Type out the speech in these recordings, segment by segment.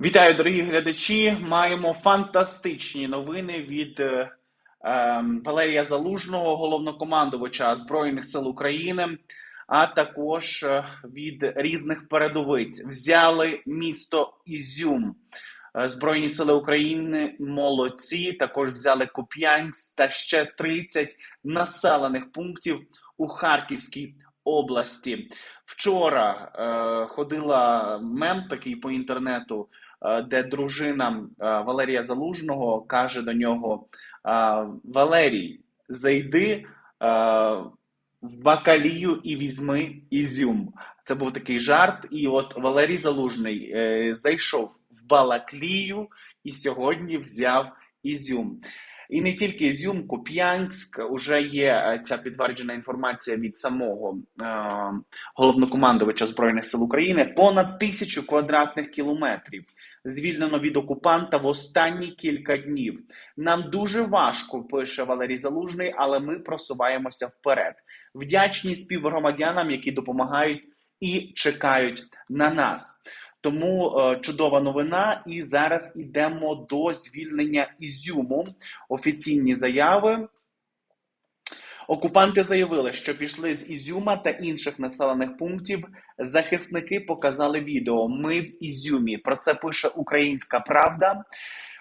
Вітаю, дорогі глядачі. Маємо фантастичні новини від е, е, Валерія Залужного, головнокомандувача Збройних сил України, а також е, від різних передовиць. Взяли місто Ізюм. Е, Збройні сили України молодці. Також взяли Куп'янськ та ще 30 населених пунктів у Харківській області. Вчора е, ходила мем такий по інтернету, е, де дружина е, Валерія Залужного каже до нього: е, Валерій, зайди е, в Бакалію і візьми Ізюм. Це був такий жарт. І от Валерій Залужний е, зайшов в Балаклію і сьогодні взяв Ізюм. І не тільки Ізюм, Куп'янськ, уже є е, ця підтверджена інформація від самого е, головнокомандувача Збройних сил України. Понад тисячу квадратних кілометрів звільнено від окупанта в останні кілька днів. Нам дуже важко, пише Валерій Залужний, але ми просуваємося вперед. Вдячні співгромадянам, які допомагають і чекають на нас. Тому е, чудова новина. І зараз йдемо до звільнення Ізюму. Офіційні заяви. Окупанти заявили, що пішли з Ізюма та інших населених пунктів. Захисники показали відео. Ми в Ізюмі. Про це пише Українська Правда.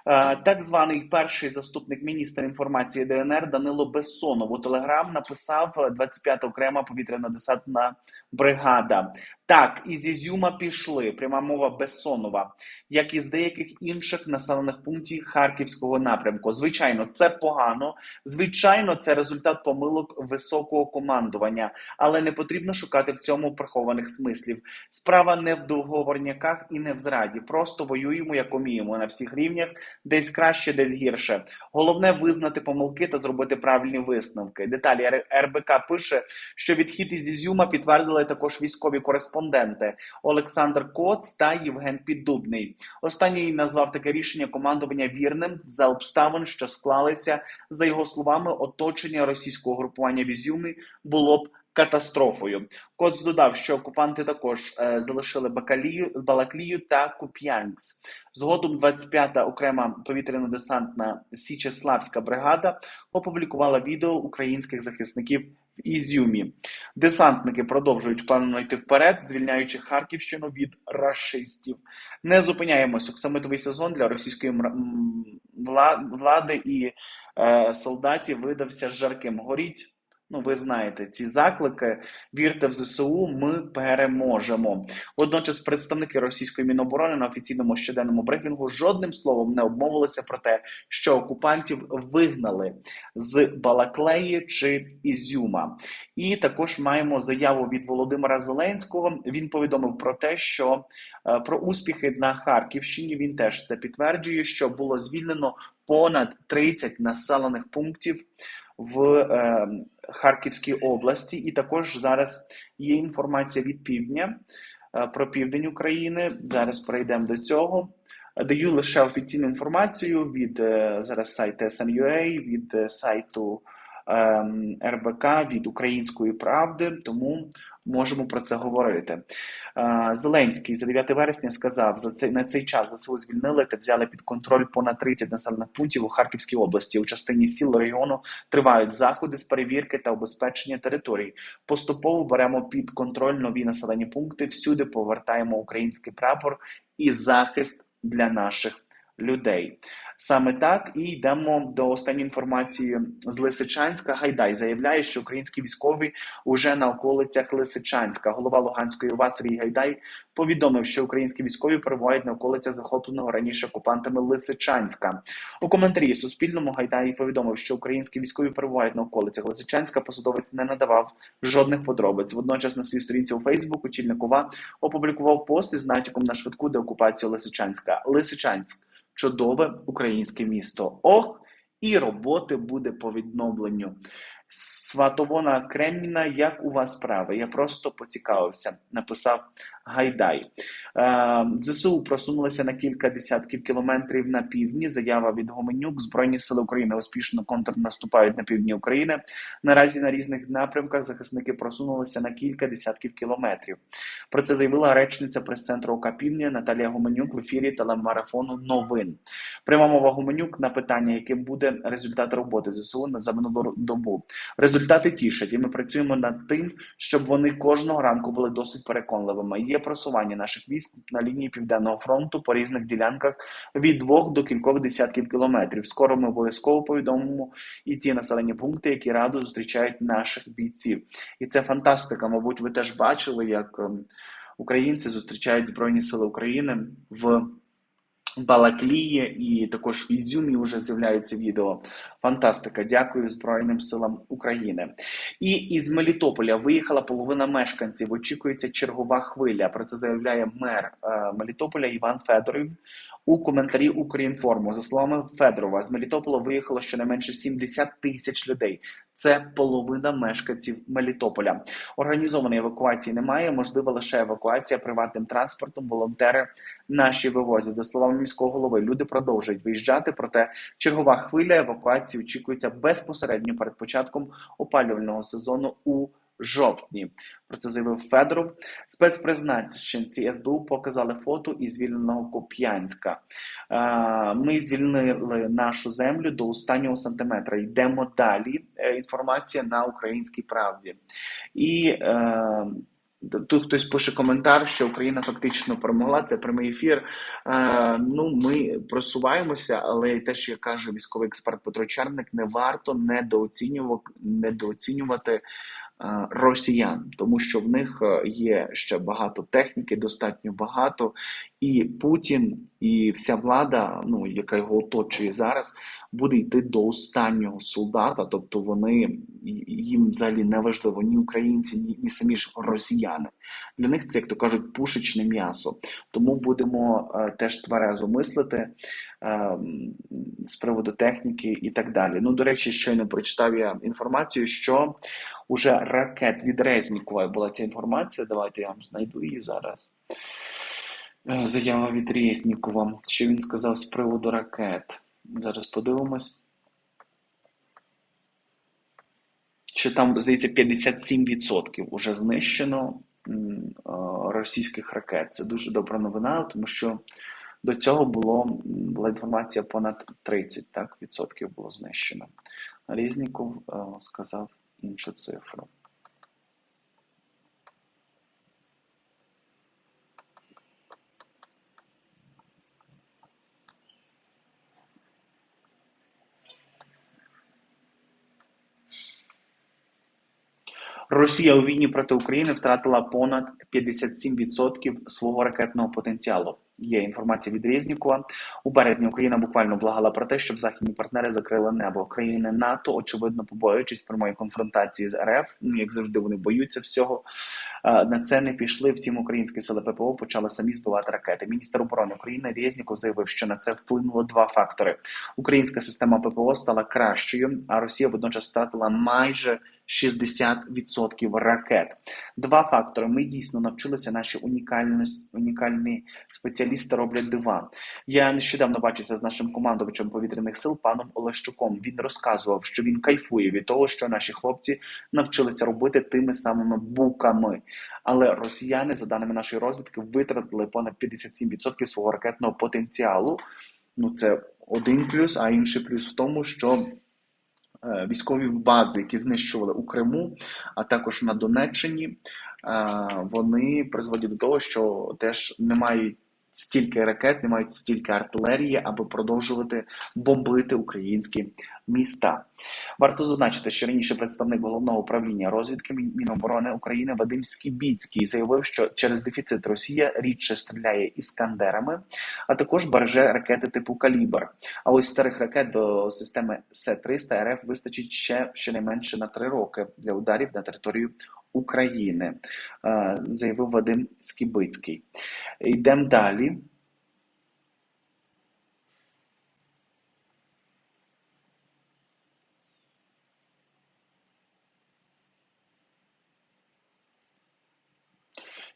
Е, Так званий перший заступник міністра інформації ДНР Данило Бессонов у Телеграм написав е, 25 окрема повітряно-десантна бригада. Так, із Ізюма пішли пряма мова Бессонова, як і з деяких інших населених пунктів Харківського напрямку. Звичайно, це погано. Звичайно, це результат помилок високого командування, але не потрібно шукати в цьому прихованих смислів. Справа не в договорняках і не в зраді. Просто воюємо як уміємо на всіх рівнях, десь краще, десь гірше. Головне визнати помилки та зробити правильні висновки. Деталі РБК пише, що відхід із Ізюма підтвердили також військові кореспонденти Олександр Коц та Євген Піддубний. Останній назвав таке рішення командування вірним за обставин, що склалися за його словами. Оточення російського групування в Ізюмі було б. Катастрофою Коц додав, що окупанти також е, залишили Бакалію, Балаклію та Куп'янськ. Згодом 25-та окрема повітряно-десантна Січеславська бригада опублікувала відео українських захисників Ізюмі. Десантники продовжують впевнено йти вперед, звільняючи Харківщину від рашистів. Не зупиняємось. Оксамитовий сезон для російської влади і е, солдатів видався жарким. Горіть. Ну, ви знаєте, ці заклики. Вірте в ЗСУ, ми переможемо. Водночас, представники російської міноборони на офіційному щоденному брифінгу жодним словом не обмовилися про те, що окупантів вигнали з Балаклеї чи Ізюма. І також маємо заяву від Володимира Зеленського. Він повідомив про те, що е, про успіхи на Харківщині він теж це підтверджує, що було звільнено понад 30 населених пунктів в е, Харківській області, і також зараз є інформація від півдня е, про південь України. Зараз перейдемо до цього. Даю лише офіційну інформацію від е, зараз сайту SNUA, від е, сайту ем, РБК, від Української правди, тому можемо про це говорити. Е, Зеленський за 9 вересня сказав, за цей на цей час ЗСУ звільнили та взяли під контроль понад 30 населених пунктів у Харківській області. У частині сіл регіону тривають заходи з перевірки та обезпечення територій. Поступово беремо під контроль нові населені пункти. Всюди повертаємо український прапор і захист для наших людей. Саме так і йдемо до останньої інформації з Лисичанська. Гайдай заявляє, що українські військові уже на околицях Лисичанська. Голова Луганської ОВА Сергій Гайдай повідомив, що українські військові перебувають на околицях захопленого раніше окупантами Лисичанська. У коментарі Суспільному Гайдай повідомив, що українські військові перебувають на околицях Лисичанська. Посадовець не надавав жодних подробиць. Водночас на своїй сторінці у Фейсбук очільник ОВА опублікував пост із натяком на швидку деокупацію Лисичанська. Лисичанськ чудове українське місто. Ох, і роботи буде по відновленню. Сватовона Кремніна, як у вас справи? Я просто поцікавився, написав Гайдай. Е, ЗСУ просунулися на кілька десятків кілометрів на півдні. Заява від Гоменюк. Збройні сили України успішно контрнаступають на півдні України. Наразі на різних напрямках захисники просунулися на кілька десятків кілометрів. Про це заявила речниця прес-центру ОК Півдня Наталія Гоменюк в ефірі телемарафону Новин. Пряма мова Гоменюк на питання, яким буде результат роботи ЗСУ за минулу добу. Результати тішать, і ми працюємо над тим, щоб вони кожного ранку були досить переконливими. Є просування наших військ на лінії південного фронту по різних ділянках від двох до кількох десятків кілометрів. Скоро ми обов'язково повідомимо і ті населені пункти, які радо зустрічають наших бійців. І це фантастика. Мабуть, ви теж бачили, як ем, українці зустрічають Збройні Сили України в. Балаклії і також в Ізюмі вже з'являються відео. Фантастика! Дякую Збройним силам України. І із Мелітополя виїхала половина мешканців. Очікується чергова хвиля. Про це заявляє мер е, Мелітополя Іван Федоров у коментарі Українформу. За словами Федорова, з Мелітополя виїхало щонайменше 70 тисяч людей. Це половина мешканців Мелітополя. Організованої евакуації немає. Можлива лише евакуація приватним транспортом. Волонтери наші вивозять. За словами міського голови, люди продовжують виїжджати. Проте чергова хвиля евакуації очікується безпосередньо перед початком опалювального сезону у жовтні. Про це заявив Федоров. Спецпризначенці СБУ показали фото із звільненого Коп'янська. Ми звільнили нашу землю до останнього сантиметра. Йдемо далі. Е, інформація на українській правді. І е, Тут хтось пише коментар, що Україна фактично перемогла. Це прямий ефір. Е, ну, ми просуваємося, але те, що каже військовий експерт Петро Черник, не варто недооцінювати, недооцінювати Е, росіян, тому що в них е, є ще багато техніки, достатньо багато, і Путін і вся влада, ну яка його оточує зараз, буде йти до останнього солдата. Тобто вони їм взагалі не важливо ні українці, ні, ні самі ж росіяни. Для них це як то кажуть пушечне м'ясо. Тому будемо е, теж тверезо мислити е, з приводу техніки і так далі. Ну до речі, щойно прочитав я інформацію, що уже ракет від Резнікова була ця інформація. Давайте я вам знайду її зараз. Е, заява від Резнікова. Що він сказав з приводу ракет? Зараз подивимось. Що там, здається, 57% вже знищено російських ракет. Це дуже добра новина, тому що до цього було, була інформація понад 30% так, відсотків було знищено. Різніков е, сказав іншу цифру. Росія у війні проти України втратила понад 57% свого ракетного потенціалу. Є інформація від Резнікова. У березні Україна буквально благала про те, щоб західні партнери закрили небо. Країни НАТО, очевидно, побоюючись прямої конфронтації з РФ. Ну як завжди, вони боються всього. На це не пішли. Втім, українські сили ППО почали самі збивати ракети. Міністр оборони України Резніков заявив, що на це вплинуло два фактори: українська система ППО стала кращою, а Росія водночас втратила майже 60% ракет. Два фактори. Ми дійсно навчилися наші унікальні унікальні спеціалісти роблять дива. Я нещодавно бачився з нашим командувачем повітряних сил паном Олещуком. Він розказував, що він кайфує від того, що наші хлопці навчилися робити тими самими буками. Але росіяни, за даними нашої розвідки, витратили понад 57% свого ракетного потенціалу. Ну це один плюс, а інший плюс в тому, що військові бази, які знищували у Криму, а також на Донеччині, е, вони призводять до того, що теж не мають стільки ракет, не мають стільки артилерії, аби продовжувати бомбити українські міста. Варто зазначити, що раніше представник головного управління розвідки Міноборони України Вадим Скібіцький заявив, що через дефіцит Росія рідше стріляє іскандерами, а також береже ракети типу Калібр. А ось старих ракет до системи С-300 РФ вистачить ще щонайменше на три роки для ударів на територію України, е, заявив Вадим Скібицький. Йдемо далі.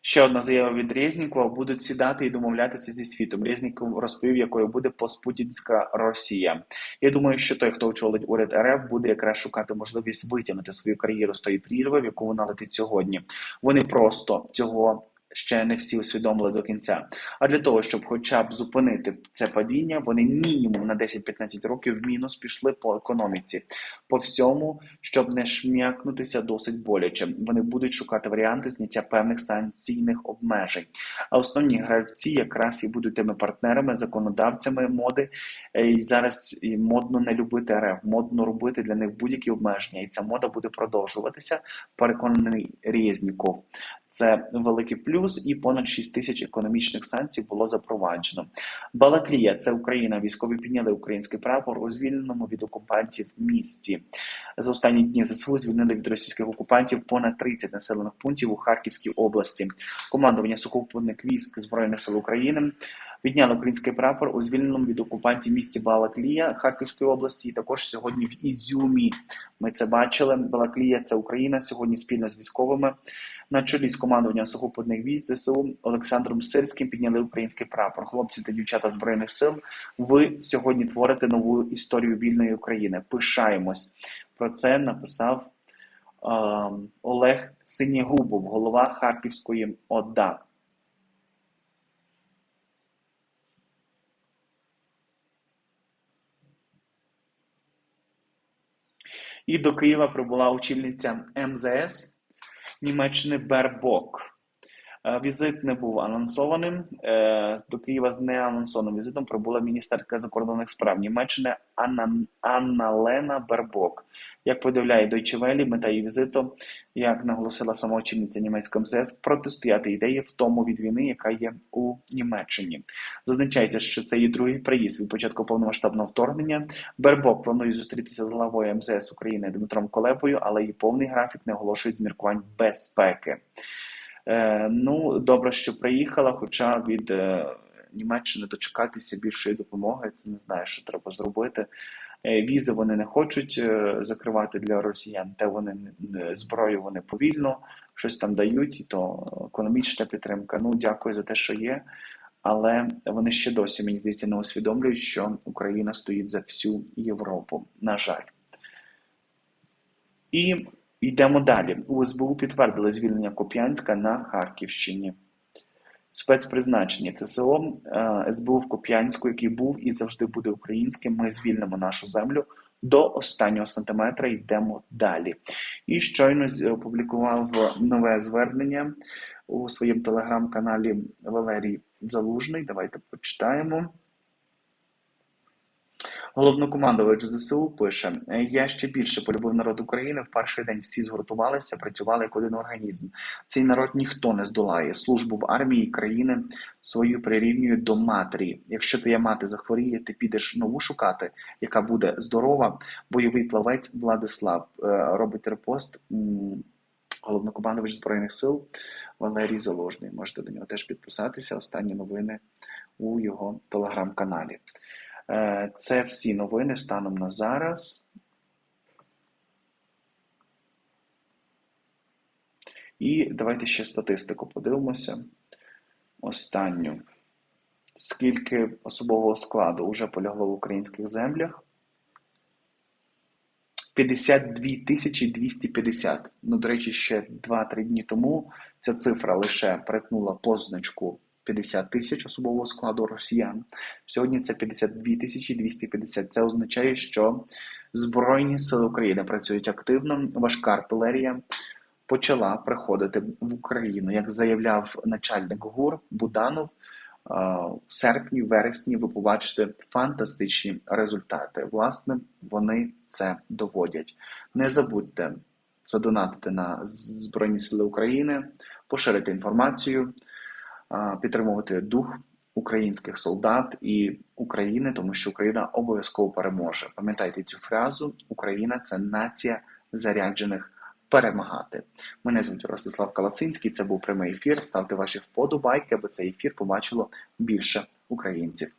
Ще одна заява від Резнікова. Будуть сідати і домовлятися зі світом. Резніков розповів, якою буде постпутінська Росія. Я думаю, що той, хто очолить уряд РФ, буде якраз шукати можливість витягнути свою кар'єру з тої прірви, в яку вона летить сьогодні. Вони просто цього ще не всі усвідомили до кінця. А для того, щоб хоча б зупинити це падіння, вони мінімум на 10-15 років в мінус пішли по економіці, по всьому, щоб не шм'якнутися досить боляче. Вони будуть шукати варіанти зняття певних санкційних обмежень. А основні гравці якраз і будуть тими партнерами, законодавцями моди. Е, і зараз модно не любити РФ, модно робити для них будь-які обмеження, і ця мода буде продовжуватися. Переконаний Резніков. Це великий плюс, і понад 6 тисяч економічних санкцій було запроваджено. Балаклія це Україна. Військові підняли український прапор у звільненому від окупантів місті. За останні дні ЗСУ звільнили від російських окупантів понад 30 населених пунктів у Харківській області. Командування сухопутних військ збройних сил України. Підняли український прапор у звільненому від окупантів місті Балаклія Харківської області. І також сьогодні в Ізюмі. Ми це бачили. Балаклія це Україна сьогодні спільно з військовими на чолі з командуванням сухопутних військ ЗСУ Олександром Сирським підняли український прапор. Хлопці та дівчата збройних сил. Ви сьогодні творите нову історію вільної України. Пишаємось. Про це написав е, Олег Синєгубов, голова Харківської ОДА. І до Києва прибула очільниця МЗС Німеччини Бербок. Е, візит не був анонсованим. Е, до Києва з неанонсованим візитом прибула міністерка закордонних справ Німеччини Анна Анна Лена Бербок. Як повідомляє Welle, мета її візиту, як наголосила сама очільниця німецького МЗС, протистояти ідеї в тому від війни, яка є у Німеччині. Зазначається, що це її другий приїзд від початку повномасштабного вторгнення. Бербок планує зустрітися з главою МЗС України Дмитром Колебою, але її повний графік не оголошують з міркувань безпеки. Е, ну, добре, що приїхала, хоча від е, Німеччини дочекатися більшої допомоги, це не знаю, що треба зробити. Е, візи вони не хочуть закривати для росіян, те вони зброю вони повільно щось там дають, і то економічна підтримка. Ну, дякую за те, що є. Але вони ще досі, мені здається, не усвідомлюють, що Україна стоїть за всю Європу. На жаль. І Йдемо далі. У СБУ підтвердили звільнення Куп'янська на Харківщині. Спецпризначення ЦСО е, СБУ в Куп'янську, який був і завжди буде українським. Ми звільнимо нашу землю до останнього сантиметра. Йдемо далі. І щойно опублікував нове звернення у своєму телеграм-каналі Валерій Залужний. Давайте почитаємо. Головнокомандувач ЗСУ пише: я ще більше полюбив народ України. В перший день всі згуртувалися, працювали як один організм. Цей народ ніхто не здолає. Службу в армії країни свою прирівнює до матері. Якщо твоя мати захворіє, ти підеш нову шукати, яка буде здорова. Бойовий плавець Владислав е, робить репост. Головнокомандувач збройних сил Валерій Заложний. Можете до нього теж підписатися. Останні новини у його телеграм-каналі. Е, це всі новини станом на зараз. І давайте ще статистику подивимося. Останню. Скільки особового складу вже полягло в українських землях? 52 тисячі 250. Ну, до речі, ще 2-3 дні тому ця цифра лише притнула позначку 50 тисяч особового складу росіян. Сьогодні це 52 тисячі 250. Це означає, що Збройні сили України працюють активно. Важка артилерія почала приходити в Україну, як заявляв начальник ГУР Буданов. В серпні, вересні ви побачите фантастичні результати. Власне, вони це доводять. Не забудьте задонатити на Збройні Сили України, поширити інформацію підтримувати дух українських солдат і України, тому що Україна обов'язково переможе. Пам'ятайте цю фразу: Україна це нація заряджених перемагати. Мене звуть Ростислав Калацинський. Це був прямий ефір. Ставте ваші вподобайки, аби цей ефір побачило більше українців.